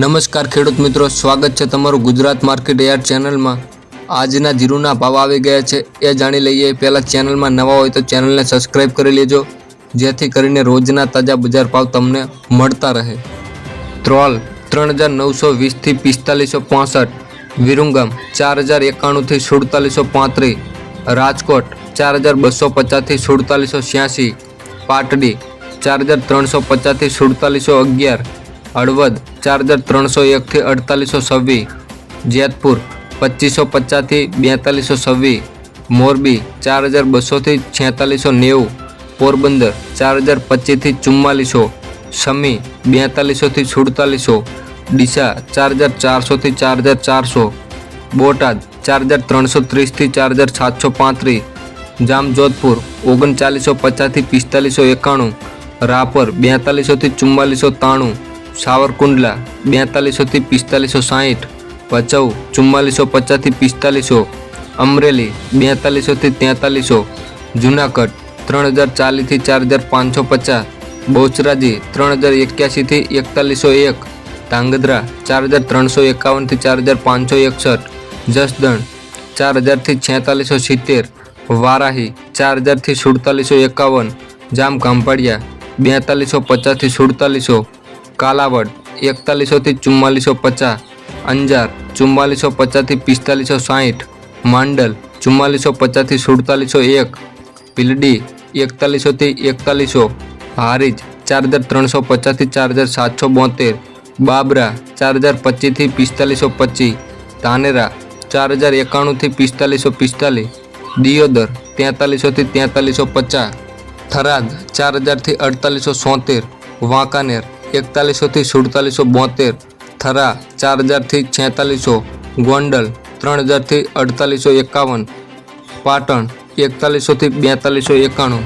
નમસ્કાર ખેડૂત મિત્રો, સ્વાગત છે તમારું ગુજરાત માર્કેટ યાર્ડ ચેનલમાં. આજના જીરુના ભાવ આવી ગયા છે, એ જાણી લઈએ. પહેલાં ચેનલમાં નવા હોય તો ચેનલને સબસ્ક્રાઇબ કરી લેજો, જેથી કરીને રોજના તાજા બજાર ભાવ તમને મળતા રહે. ત્રોલ ત્રણ હજાર નવસો વીસથી પિસ્તાલીસો પાસઠ, વિરુંગમ ચાર હજાર એકાણુંથી સુડતાલીસો પાંત્રીસ, રાજકોટ ચાર હજાર બસો પચાસથી સુડતાલીસો છ્યાસી, પાટડી ચાર હજાર ત્રણસો પચાસથી સુડતાલીસો અગિયાર હળવદ ચાર હજાર ત્રણસો એકથી અડતાલીસો છવ્વીસ. જેતપુર, પચીસો પચાસથી બેતાલીસો છવ્વીસ. મોરબી ચાર હજાર બસોથી છેતાલીસો નેવું. પોરબંદર ચાર હજાર પચીસથી ચુમ્માલીસો. શમી બેતાલીસોથી સુડતાલીસો. ડીસા ચાર હજાર ચારસોથી ચાર હજાર ચારસો. બોટાદ ચાર હજાર ત્રણસો ત્રીસથી ચાર હજાર સાતસો પાંત્રીસ. જામજોધપુર, ઓગણચાલીસો પચાસથી પિસ્તાલીસો એકાણું. રાપર, બેતાલીસોથી ચુમ્માલીસો ત્રાણું સાવરકુંડલા, બેતાલીસોથી પિસ્તાલીસો સાહીઠ ભચાઉ ચુમ્માલીસો પચાસથી પિસ્તાલીસો, અમરેલી, બેતાલીસોથી તેતાલીસો, જુનાગઢ ત્રણ હજાર ચાલીસથી ચાર હજાર પાંચસો પચાસ બહુચરાજી ત્રણ હજાર એક્યાસીથી એકતાલીસો એક ધાંગધ્રા ચાર હજાર ત્રણસો એકાવનથી ચાર હજાર પાંચસો એકસઠ જસદણ ચાર હજારથી છેતાલીસો સિત્તેર વારાહી ચાર હજારથી સુડતાલીસો એકાવન જામ કાંપાડિયા બેતાલીસો પચાસથી સુડતાલીસો કાલાવડ એકતાલીસોથી ચુમ્માલીસો પચાસ અંજાર ચુમ્માલીસો પચાસથી પિસ્તાલીસો સાહીઠ માંડલ ચુમ્માલીસો પચાસથી સુડતાલીસો એક ભીલડી એકતાલીસોથી એકતાલીસો હારીજ ચાર હજાર ત્રણસો પચાસથી ચાર હજાર સાતસો બોતેર બાબરા ચાર હજાર પચીસથી પિસ્તાલીસો પચીસ ધાનેરા ચાર હજાર એકાણુંથી પિસ્તાલીસો પિસ્તાલીસ દિયોદર તેતાલીસોથી તેતાલીસો પચાસ થરાદ ચાર હજારથી અડતાલીસો સોતેર વાંકાનેર એકતાલીસોથી સુડતાલીસો બોતેર, થરા ચાર હજારથી છેતાલીસો, ગોંડલ ત્રણ હજારથી અડતાલીસો એકાવન, પાટણ એકતાલીસોથી બેતાલીસો એકાણું.